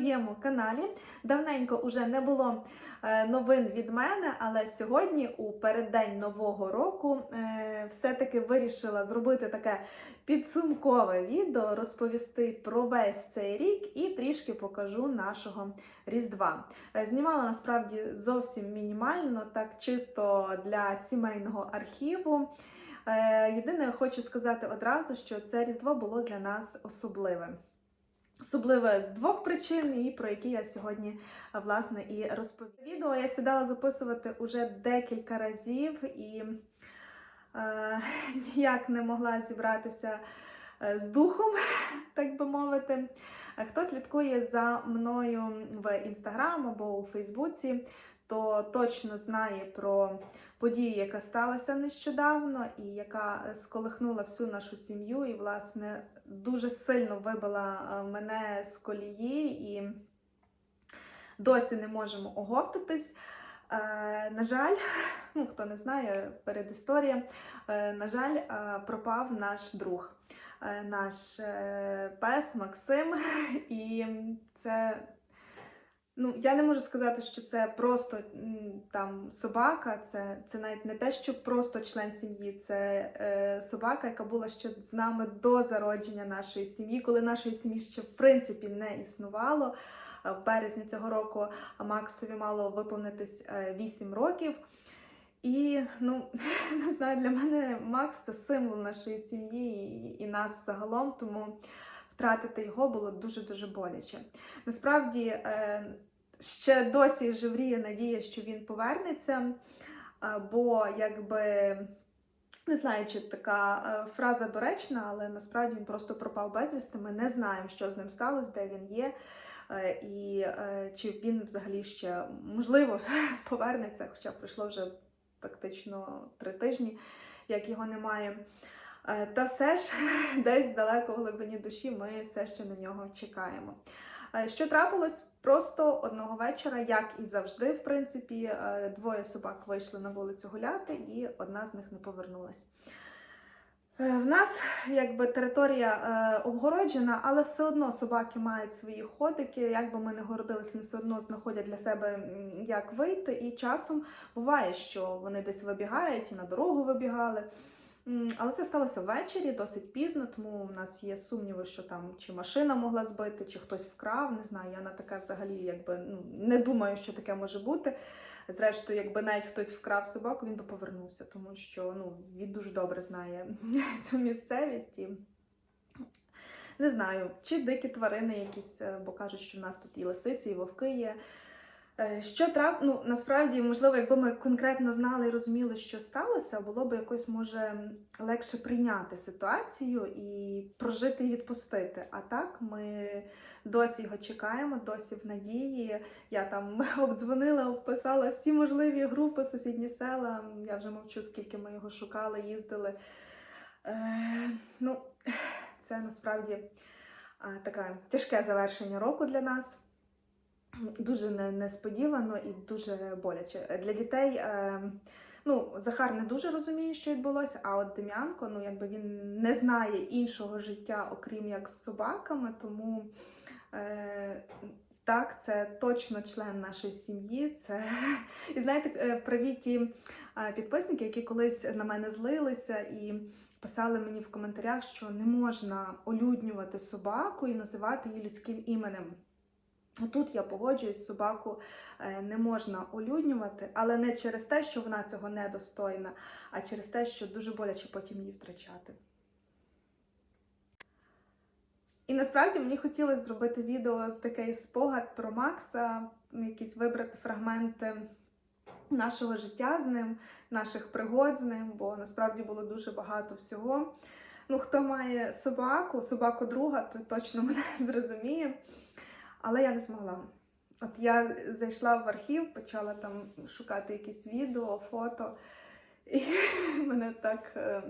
своєму каналі. Давненько уже не було е, новин від мене, але сьогодні, у переддень нового року, е, все-таки вирішила зробити таке підсумкове відео, розповісти про весь цей рік і трішки покажу нашого Різдва. Е, Знімала насправді зовсім мінімально, так чисто для сімейного архіву. Єдине, хочу сказати одразу, що це Різдво було для нас особливе. Особливе з двох причин, і про які я сьогодні власне і розповім. Відео я сідала записувати уже декілька разів і е, ніяк не могла зібратися е, з духом, так би мовити. Хто слідкує за мною в інстаграм або у Фейсбуці, то точно знає про подію, яка сталася нещодавно, і яка е, сколихнула всю нашу сім'ю, і, власне, дуже сильно вибила е, мене з колії, і досі не можемо оговтатись. Е, на жаль, ну хто не знає, передісторія, е, на жаль, пропав наш друг, наш пес Максим, і це Ну, я не можу сказати, що це просто там собака, це, це навіть не те, що просто член сім'ї, це е, собака, яка була ще з нами до зародження нашої сім'ї, коли нашої сім'ї ще в принципі не існувало. Е, В березні цього року Максові мало виповнитись е, 8 років. І ну не знаю, для мене Макс це символ нашої сім'ї і, і нас загалом, тому втратити його було дуже-дуже боляче. Насправді е, ще досі живріє надія, що він повернеться, бо якби. Не знаю, чи така е, фраза доречна, але насправді він просто пропав безвісти. Ми не знаємо, що з ним сталося, де він є, е, і е, чи він взагалі ще можливо повернеться, хоча пройшло вже практично три тижні, як його немає. Та все ж десь далеко в глибині душі ми все ще на нього чекаємо. Що трапилось? Просто одного вечора, як і завжди, в принципі, е, двоє собак вийшли на вулицю гуляти, і одна з них не повернулась. Е, В нас якби територія е, обгороджена, але все одно собаки мають свої ходики. Як би ми не городилися, вони все одно знаходять для себе як вийти. І часом буває, що вони десь вибігають і на дорогу вибігали. Але це сталося ввечері, досить пізно, тому в нас є сумніви, що там чи машина могла збити, чи хтось вкрав. Не знаю, я на таке взагалі якби ну не думаю, що таке може бути. Зрештою, якби навіть хтось вкрав собаку, він би повернувся, тому що ну він дуже добре знає цю місцевість і. Не знаю, чи дикі тварини якісь, е, бо кажуть, що в нас тут і лисиці, і вовки є. Е, Що трап... ну, насправді, можливо, якби ми конкретно знали і розуміли, що сталося, було б якось може легше прийняти ситуацію і прожити і відпустити. А так ми досі його чекаємо, досі в надії. Я там обдзвонила, описала всі можливі групи, сусідні села. Я вже мовчу, скільки ми його шукали, їздили. Е, ну, це насправді таке тяжке завершення року для нас. Дуже несподівано і дуже боляче. Для дітей е, ну, Захар не дуже розуміє, що відбулося, а от Дем'янко, ну якби він не знає іншого життя, окрім як з собаками, тому е, так, це точно член нашої сім'ї. Це і знаєте, е, праві ті е, підписники, які колись на мене злилися і писали мені в коментарях, що не можна олюднювати собаку і називати її людським іменем. Тут я погоджуюсь, собаку е, не можна олюднювати, але не через те, що вона цього недостойна, а через те, що дуже боляче потім її втрачати. І насправді мені хотілося зробити відео з такий спогад про Макса, якісь вибрати фрагменти нашого життя з ним, наших пригод з ним, бо насправді було дуже багато всього. Ну, хто має собаку, собаку друга, той точно мене зрозуміє. Але я не змогла. От я зайшла в архів, почала там шукати якісь відео, фото, і мене так е,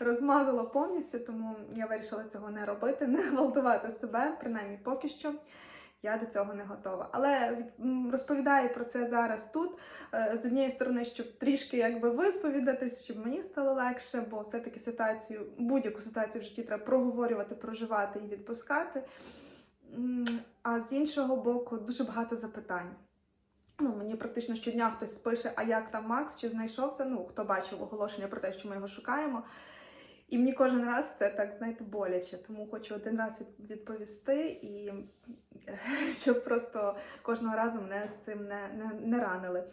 розмазало повністю, тому я вирішила цього не робити, не гвалтувати себе, принаймні поки що. Я до цього не готова. Але розповідаю про це зараз тут. е, З однієї сторони, щоб трішки якби висповідатись, щоб мені стало легше, бо все-таки ситуацію, будь-яку ситуацію в житті треба проговорювати, проживати і відпускати. А з іншого боку, дуже багато запитань. Ну, мені практично щодня хтось пише, а як там Макс, чи знайшовся? Ну, хто бачив оголошення про те, що ми його шукаємо. І мені кожен раз це так, знаєте, боляче. Тому хочу один раз відповісти і щоб просто кожного разу мене з цим не, не, не ранили.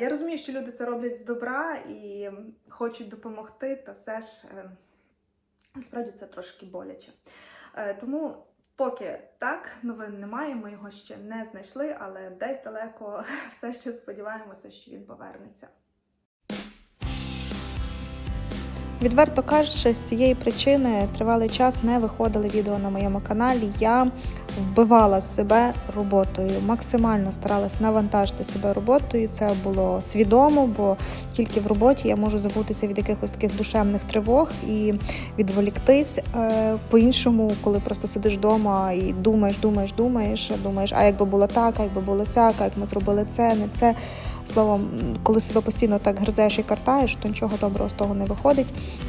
Я розумію, що люди це роблять з добра і хочуть допомогти, та все ж е, насправді це трошки боляче. Е, Тому поки так, новин немає, ми його ще не знайшли, але десь далеко все ще сподіваємося, що він повернеться. Відверто кажучи, з цієї причини тривалий час не виходили відео на моєму каналі. Я вбивала себе роботою, максимально старалась навантажити себе роботою. Це було свідомо, бо тільки в роботі я можу забутися від якихось таких душевних тривог і відволіктись. Е, По-іншому, коли просто сидиш вдома і думаєш, думаєш, думаєш, думаєш, а якби було так, а якби було сяк, як ми зробили це, не це. Словом, коли себе постійно так гризеш і картаєш, то нічого доброго з того не виходить.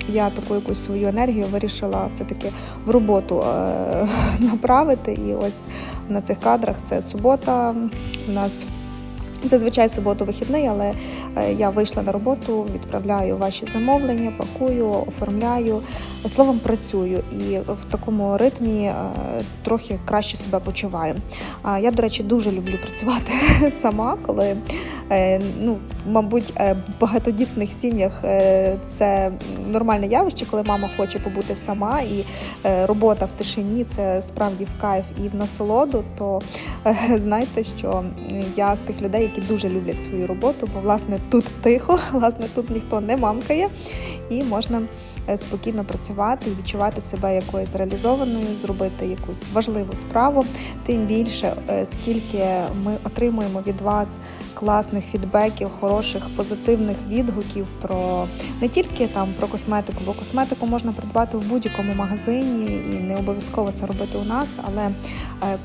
Я таку якусь свою енергію вирішила все-таки в роботу е- направити. І ось на цих кадрах це субота. У нас зазвичай суботу вихідний, але е, я вийшла на роботу, відправляю ваші замовлення, пакую, оформляю. Словом, працюю і в такому ритмі е, трохи краще себе почуваю. Я, до речі, дуже люблю працювати сама, коли ну, мабуть, е, в багатодітних сім'ях е, це нормальне явище, коли мама хоче побути сама, і е, робота в тишині це справді в кайф і в насолоду. То е, знаєте, що я з тих людей, які дуже люблять свою роботу, бо власне тут тихо, власне, тут ніхто не мамкає, і можна е, спокійно працювати і відчувати себе якоюсь реалізованою, зробити якусь важливу справу. Тим більше, е, скільки ми отримуємо від вас класних фідбеків, хороших позитивних відгуків про не тільки там про косметику, бо косметику можна придбати в будь-якому магазині, і не обов'язково це робити у нас, але е,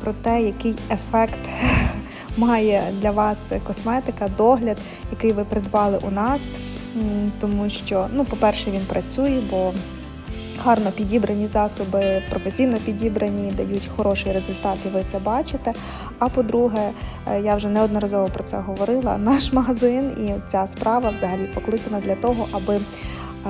про те, який ефект. Має для вас косметика, догляд, який ви придбали у нас, тому що, ну, по-перше, він працює, бо гарно підібрані засоби, професійно підібрані, дають хороший результат, і ви це бачите. А по-друге, е, я вже неодноразово про це говорила. Наш магазин і ця справа взагалі покликана для того, аби е,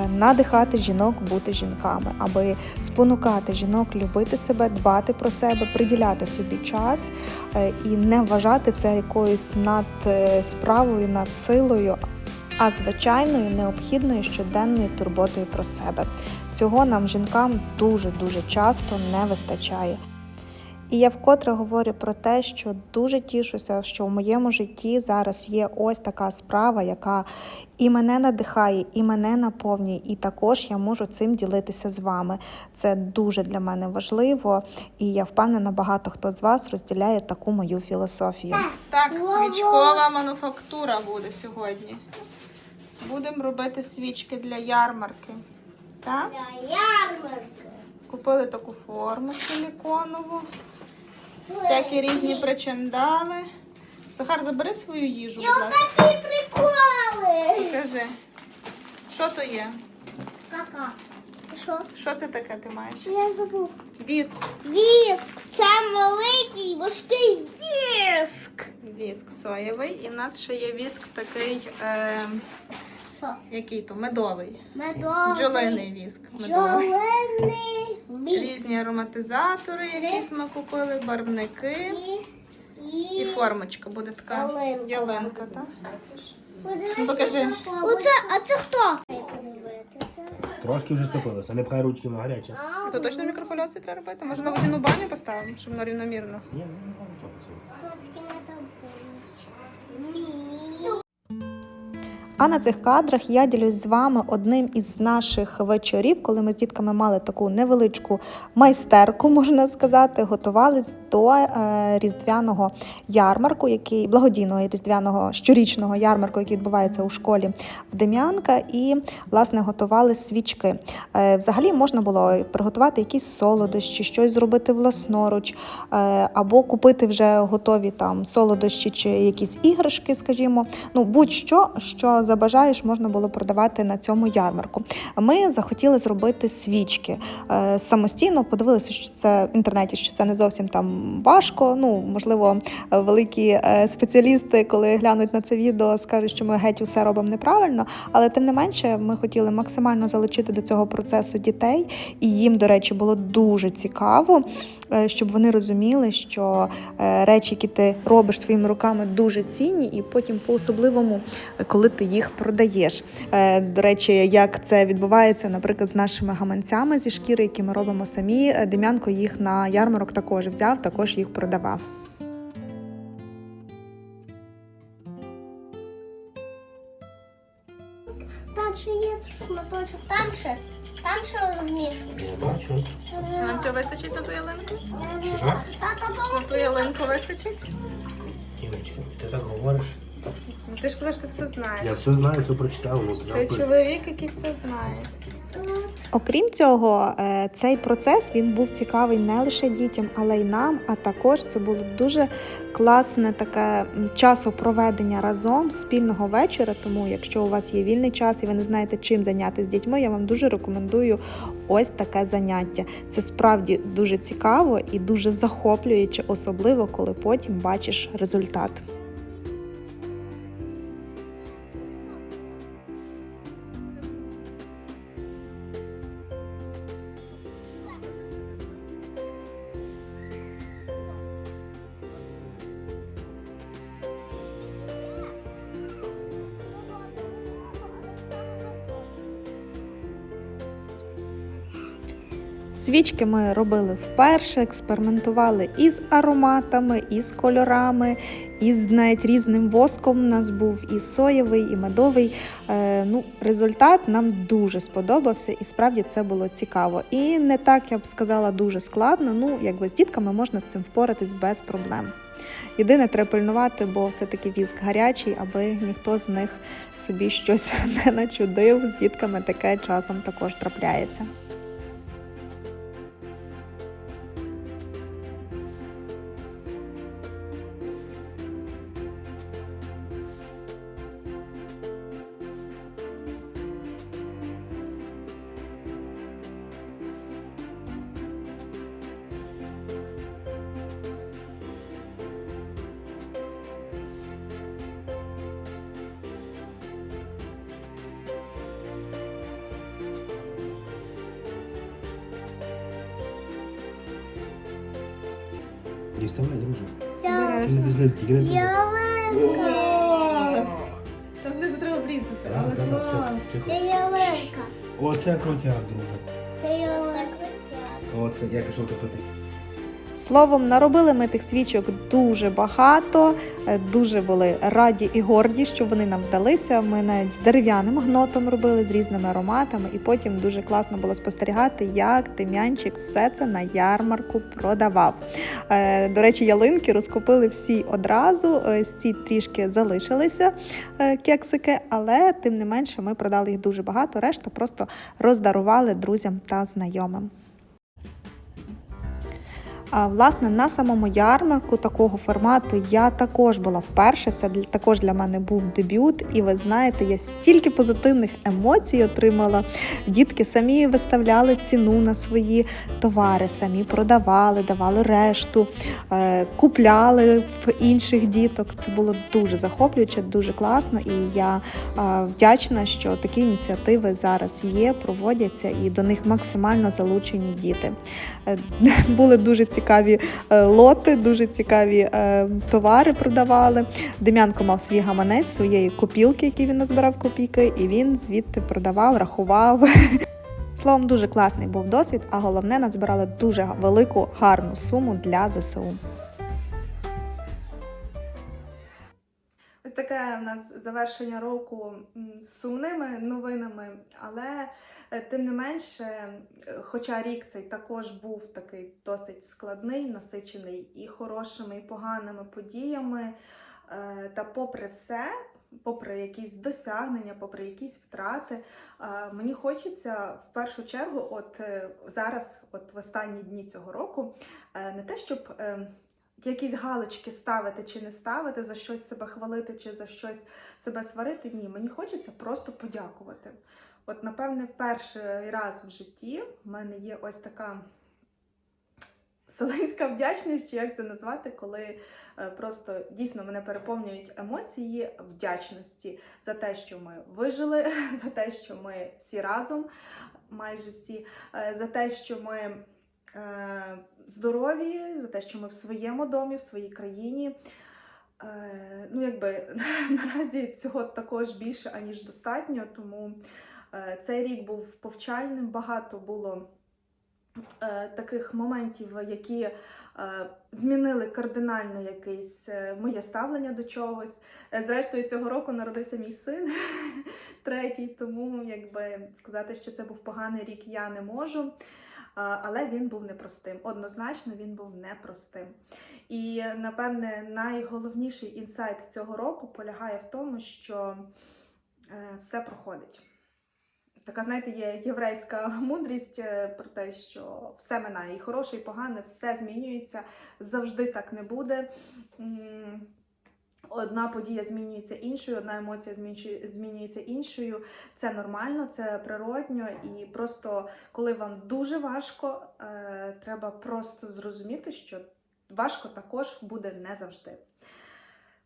надихати жінок бути жінками, аби спонукати жінок любити себе, дбати про себе, приділяти собі час е, і не вважати це якоюсь над справою, над силою, а звичайною необхідною щоденною турботою про себе. Цього нам, жінкам, дуже дуже часто не вистачає. І я вкотре говорю про те, що дуже тішуся, що в моєму житті зараз є ось така справа, яка і мене надихає, і мене наповнює, і також я можу цим ділитися з вами. Це дуже для мене важливо, і я впевнена, багато хто з вас розділяє таку мою філософію. Так, свічкова мануфактура буде сьогодні. Будемо робити свічки для ярмарки. Так? Для ярмарки. Купили таку форму силіконову, всякі різні причандали. Захар, забери свою їжу, будь ласка. Такі приколи. Покажи. Що то є? Кака. Що? Що це таке ти маєш? Я забув. Віск. Віск. Це великий важкий віск. Віск соєвий. І в нас ще є віск такий, е, Що? який то, медовий. Медовий. Бджолиний віск. Медовий. Бджолиний віск. Різні ароматизатори, якісь ми купили, барвники. І, І формочка буде така Ялинка. ялинка, так? Подивися, Ну, покажи. Оце, а це хто? Трошки вже стопилося, не пхай ручки на гаряче. А, То точно мікрохвильовці треба робити? Може на водяну баню поставимо, щоб воно рівномірно. Ні, ну, А на цих кадрах я ділюсь з вами одним із наших вечорів, коли ми з дітками мали таку невеличку майстерку, можна сказати, готувались до е, різдвяного ярмарку, який благодійного різдвяного щорічного ярмарку, який відбувається у школі в Дем'янка, і власне готували свічки. Е, взагалі можна було приготувати якісь солодощі, щось зробити власноруч, е, або купити вже готові там солодощі чи якісь іграшки, скажімо. Ну будь-що, що забажаєш, можна було продавати на цьому ярмарку. Ми захотіли зробити свічки самостійно. Подивилися, що це в інтернеті, що це не зовсім там важко. Ну, можливо, великі е, спеціалісти, коли глянуть на це відео, скажуть, що ми геть усе робимо неправильно. Але тим не менше, ми хотіли максимально залучити до цього процесу дітей, і їм, до речі, було дуже цікаво, щоб вони розуміли, що е, речі, які ти робиш своїми руками, дуже цінні, і потім по-особливому, е, коли ти їх продаєш. Е, До речі, як це відбувається, наприклад, з нашими гаманцями зі шкіри, які ми робимо самі. Е, Дем'янко їх на ярмарок також взяв, також їх продавав. Там ще є шматочок, там ще, там що розміж. Я бачу. Нам цього вистачить на ту ялинку? Тата, На ту ялинку вистачить? Ірочка, ти так говориш? Ну, ти ж казав, що ти все знаєш. Я все знаю, все прочитав. Ну, Ти дякую. чоловік, який все знає. Окрім цього, е, цей процес він був цікавий не лише дітям, але й нам. А також це було дуже класне таке часопроведення разом спільного вечора. Тому, якщо у вас є вільний час і ви не знаєте, чим зайнятися з дітьми, я вам дуже рекомендую ось таке заняття. Це справді дуже цікаво і дуже захоплююче, особливо коли потім бачиш результат. Свічки ми робили вперше, експериментували із ароматами, із кольорами, із навіть різним воском. У нас був і соєвий, і медовий. Е, ну, результат нам дуже сподобався, і справді це було цікаво. І не так я б сказала дуже складно. Ну, якби з дітками можна з цим впоратись без проблем. Єдине, треба пильнувати, бо все-таки віск гарячий, аби ніхто з них собі щось не начудив. З дітками таке часом також трапляється. Діставай, друже. Я- Тільки не- Тільки не дуже. Ялинка. Та знизу треба обрізати. Так, так, так, клас. все, тихо. Це ялинка. Оце крутяк, друже. Це ялинка. Оце, я пішов топити. Словом, наробили ми тих свічок дуже багато, е, дуже були раді і горді, що вони нам вдалися. Ми навіть з дерев'яним гнотом робили з різними ароматами, і потім дуже класно було спостерігати, як Дем'янчик все це на ярмарку продавав. Е, До речі, ялинки розкупили всі одразу. Ось ці трішки залишилися е, кексики, але тим не менше ми продали їх дуже багато. Решта просто роздарували друзям та знайомим. А, Власне, на самому ярмарку такого формату я також була вперше. Це також для мене був дебют, і ви знаєте, я стільки позитивних емоцій отримала. Дітки самі виставляли ціну на свої товари, самі продавали, давали решту, е, купляли в інших діток. Це було дуже захоплююче, дуже класно. І я е, вдячна, що такі ініціативи зараз є, проводяться, і до них максимально залучені діти. Е, Були дуже цікаві е, лоти, дуже цікаві е, товари продавали. Дем'янко мав свій гаманець, своєї копілки, які він назбирав копійки, і він звідти продавав, рахував. Словом, дуже класний був досвід, а головне, назбирали дуже велику гарну суму для ЗСУ. Таке в нас завершення року з сумними новинами, але е, тим не менше, е, хоча рік цей також був такий досить складний, насичений і хорошими, і поганими подіями. е, Та попри все, попри якісь досягнення, попри якісь втрати, мені хочеться в першу чергу, от зараз, от в останні дні цього року, не те, щоб якісь галочки ставити чи не ставити, за щось себе хвалити чи за щось себе сварити. Ні, мені хочеться просто подякувати. От, напевне, перший раз в житті в мене є ось така вселенська вдячність, чи як це назвати, коли е, просто дійсно мене переповнюють емоції вдячності за те, що ми вижили, за те, що ми всі разом, майже всі, е, за те, що ми здорові, за те, що ми в своєму домі, в своїй країні. Е, Ну, якби наразі цього також більше, аніж достатньо, тому е, цей рік був повчальним. Багато було е, таких моментів, які е, змінили кардинально якесь е, моє ставлення до чогось. Е, Зрештою, цього року народився мій син третій, тому якби сказати, що це був поганий рік, я не можу. Але він був непростим. Однозначно, він був непростим. І напевне найголовніший інсайт цього року полягає в тому, що е, все проходить. Така, знаєте, є єврейська мудрість е, про те, що все минає, і хороше, і погане, все змінюється, завжди так не буде. Одна подія змінюється іншою, одна емоція змінюється іншою. Це нормально, це природньо, і просто коли вам дуже важко, е, треба просто зрозуміти, що важко також буде не завжди.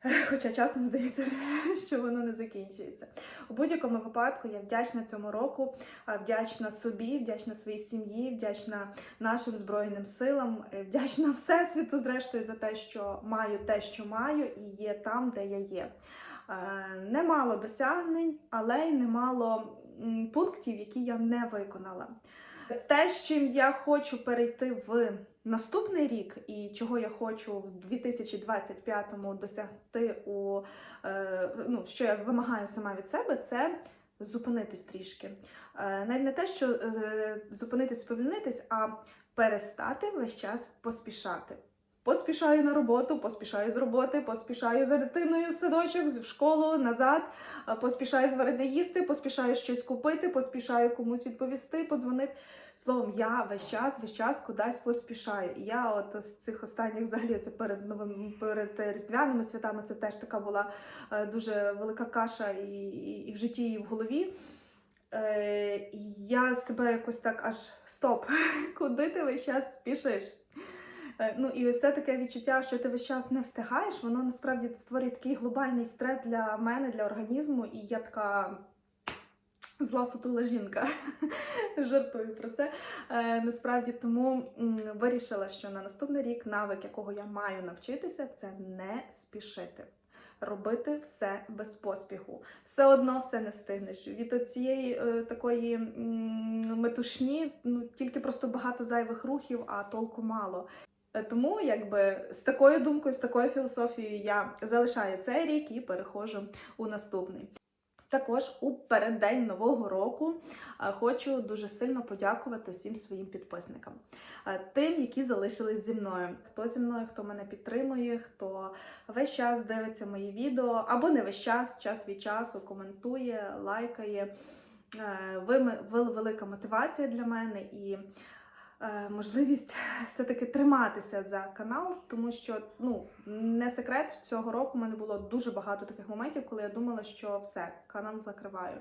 Хоча часом здається, що воно не закінчується. У будь-якому випадку я вдячна цьому року, вдячна собі, вдячна своїй сім'ї, вдячна нашим Збройним силам, е, вдячна Всесвіту, зрештою, за те, що маю те, що маю, і є там, де я є. Е, Немало досягнень, але й немало пунктів, які я не виконала. Те, з чим я хочу перейти в наступний рік, і чого я хочу в 2025-му досягти у е, ну, що я вимагаю сама від себе, це зупинитись трішки. Е, навіть не те, що е, зупинитись, сповільнитись, а перестати весь час поспішати. Поспішаю на роботу, поспішаю з роботи, поспішаю за дитиною в садочок, в школу, назад, поспішаю зварити їсти, поспішаю щось купити, поспішаю комусь відповісти, подзвонити. Словом, я весь час, весь час кудись поспішаю. І я от з цих останніх взагалі це перед новим перед різдвяними святами. Це теж така була е, дуже велика каша і, і, і в житті, і в голові. Е, я себе якось так аж стоп, куди ти весь час спішиш? Е, Ну і ось це таке відчуття, що ти весь час не встигаєш, воно насправді створює такий глобальний стрес для мене, для організму, і я така зла сутула жінка. Жартую про це. Е, насправді тому вирішила, що на наступний рік навик, якого я маю навчитися, це не спішити. Робити все без поспіху. Все одно все не встигнеш. Від цієї е, такої м, метушні ну, тільки просто багато зайвих рухів, а толку мало. Е, Тому, якби з такою думкою, з такою філософією я залишаю цей рік і переходжу у наступний. Також у переддень нового року е, хочу дуже сильно подякувати всім своїм підписникам, Е, тим, які залишились зі мною. Хто зі мною, хто мене підтримує, хто весь час дивиться мої відео, або не весь час, час від часу коментує, лайкає. Ви велика мотивація для мене і можливість все-таки триматися за канал, тому що ну не секрет, цього року в мене було дуже багато таких моментів, коли я думала, що все, канал закриваю.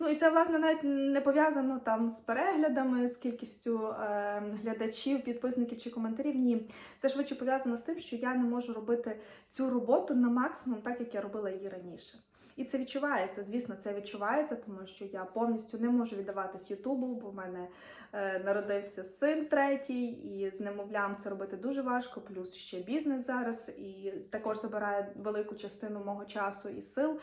Ну і це власне навіть не пов'язано там з переглядами, з кількістю е, глядачів, підписників чи коментарів. Ні, це швидше пов'язано з тим, що я не можу робити цю роботу на максимум, так як я робила її раніше. І це відчувається, звісно, це відчувається, тому що я повністю не можу віддаватись Ютубу, бо в мене е, народився син третій, і з немовлям це робити дуже важко. Плюс ще бізнес зараз, і також забирає велику частину мого часу і сил.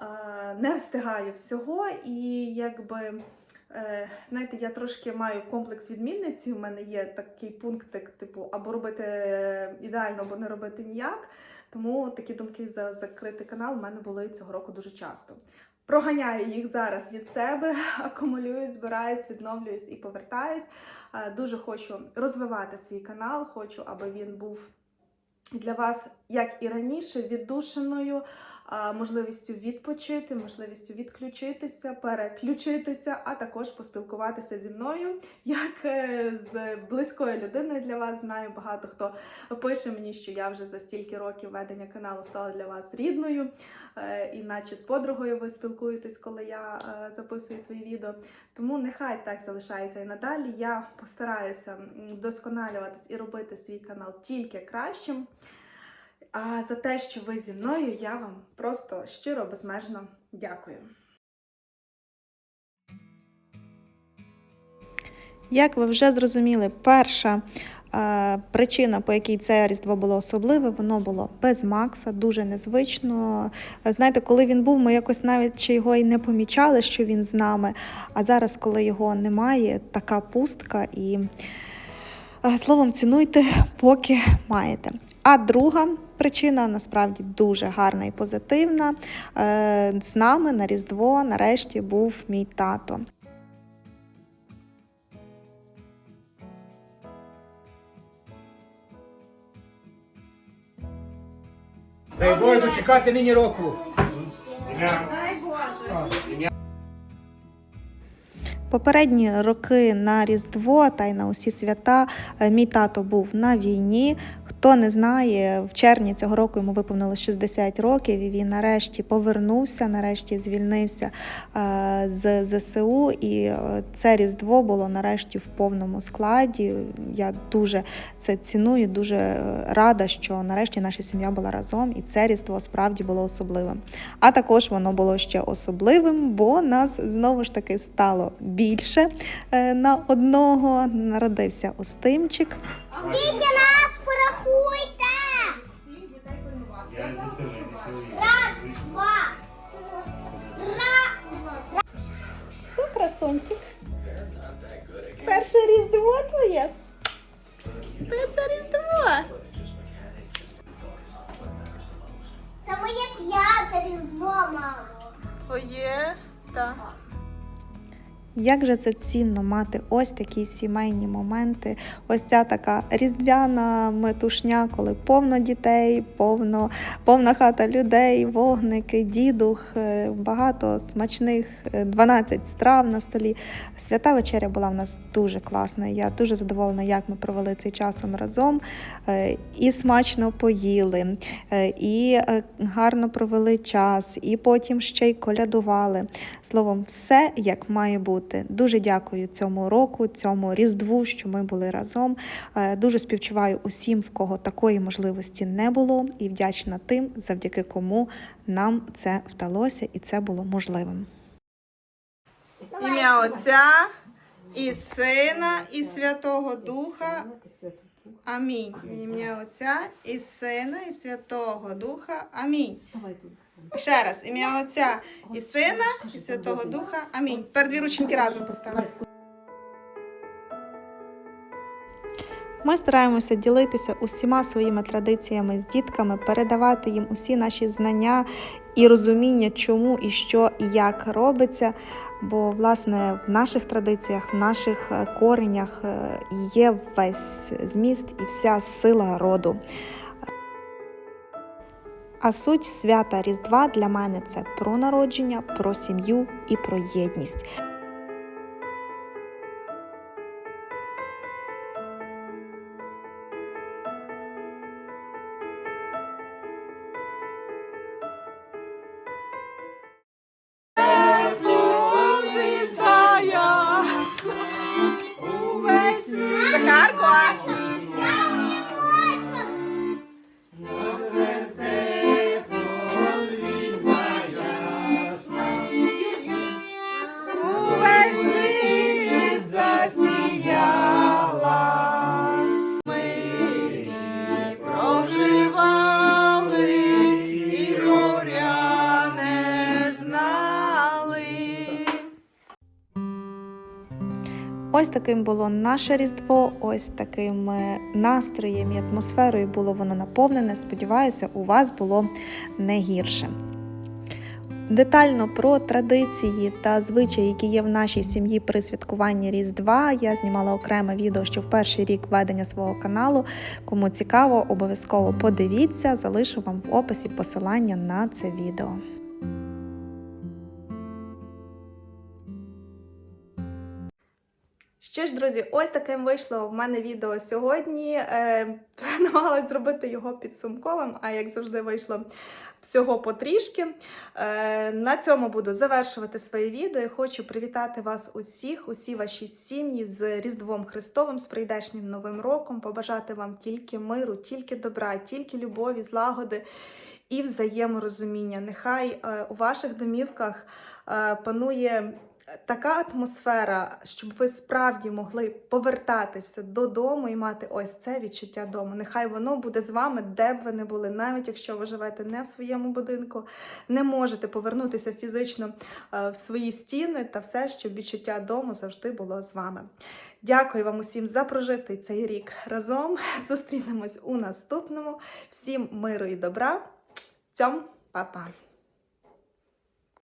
Е, не встигаю всього, і якби. е, Знаєте, я трошки маю комплекс відмінниці. У мене є такий пунктик, типу, або робити ідеально, або не робити ніяк. Тому такі думки за закритий канал в мене були цього року дуже часто. Проганяю їх зараз від себе, акумулююсь, збираюсь, відновлююсь і повертаюсь. Е, Дуже хочу розвивати свій канал, хочу, аби він був для вас, як і раніше, віддушиною, а, можливістю відпочити, можливістю відключитися, переключитися, а також поспілкуватися зі мною як е, з близькою людиною для вас. Знаю багато хто пише мені, що я вже за стільки років ведення каналу стала для вас рідною, е, іначе з подругою ви спілкуєтесь, коли я е, записую свої відео. Тому нехай так залишається і надалі. Я постараюся вдосконалюватись і робити свій канал тільки кращим. А за те, що ви зі мною, я вам просто щиро безмежно дякую. Як ви вже зрозуміли, перша е, причина, по якій це Різдво було особливе, воно було без Макса, дуже незвично. Знаєте, коли він був, ми якось навіть ще його і не помічали, що він з нами. А зараз, коли його немає, така пустка і. е, Словом, цінуйте, поки маєте. А друга причина насправді дуже гарна і позитивна. Е, З нами на Різдво нарешті був мій тато. Дай Боже дочекати нині року. Попередні роки на Різдво та й на усі свята е, мій тато був на війні. Хто не знає, в червні цього року йому виповнилось 60 років, і він нарешті повернувся, нарешті звільнився е, з ЗСУ. І е, це Різдво було нарешті в повному складі. Я дуже це ціную, дуже е, рада, що нарешті наша сім'я була разом, і це Різдво справді було особливим. А також воно було ще особливим, бо нас знову ж таки стало більше на одного. Народився Остимчик. Скільки нас порахуйте? Раз, два. Раз. Це красунчик. Перше різдво твоє. Перше різдво. Це моє п'яте різдво, мамо. Твоє? Так. Як же це цінно мати ось такі сімейні моменти, ось ця така різдвяна метушня, коли повно дітей, повно, повна хата людей, вогники, дідух, е, багато смачних, е, 12 страв на столі. Свята вечеря була в нас дуже класна. Я дуже задоволена, як ми провели цей часом разом. Е, І смачно поїли, е, і е, гарно провели час, і потім ще й колядували. Словом, все як має бути. Дуже дякую цьому року, цьому різдву, що ми були разом. Е, Дуже співчуваю усім, в кого такої можливості не було, і вдячна тим, завдяки кому нам це вдалося і це було можливим. Ім'я Отця і Сина, і Святого Духа. Амінь. В Ім'я Отця і Сина, і Святого Духа. Амінь. Ще раз, ім'я Отця і Сина, і Святого Духа. Амінь. Тепер дві рученьки разом поставимо. Ми стараємося ділитися усіма своїми традиціями з дітками, передавати їм усі наші знання і розуміння, чому і що і як робиться. Бо, власне, в наших традиціях, в наших е, коренях е, є весь зміст і вся сила роду. А суть свята Різдва для мене це про народження, про сім'ю і про єдність. Ось таким було наше Різдво, ось таким е, настроєм і атмосферою було воно наповнене. Сподіваюся, у вас було не гірше. Детально про традиції та звичаї, які є в нашій сім'ї при святкуванні Різдва, я знімала окреме відео ще в перший рік ведення свого каналу. Кому цікаво, обов'язково подивіться, залишу вам в описі посилання на це відео. Що ж, друзі, ось таким вийшло в мене відео сьогодні. Е, зробити його підсумковим, а як завжди вийшло всього потрішки. Е, на цьому буду завершувати своє відео. Я хочу привітати вас усіх, усі ваші сім'ї з Різдвом Христовим, з прийдешнім Новим роком, побажати вам тільки миру, тільки добра, тільки любові, злагоди і взаєморозуміння. Нехай е, у ваших домівках панує така атмосфера, щоб ви справді могли повертатися додому і мати ось це відчуття дому. Нехай воно буде з вами, де б ви не були, навіть якщо ви живете не в своєму будинку, не можете повернутися фізично е, в свої стіни та все, щоб відчуття дому завжди було з вами. Дякую вам усім за прожитий цей рік разом. Зустрінемось у наступному. Всім миру і добра. Цьом, па-па!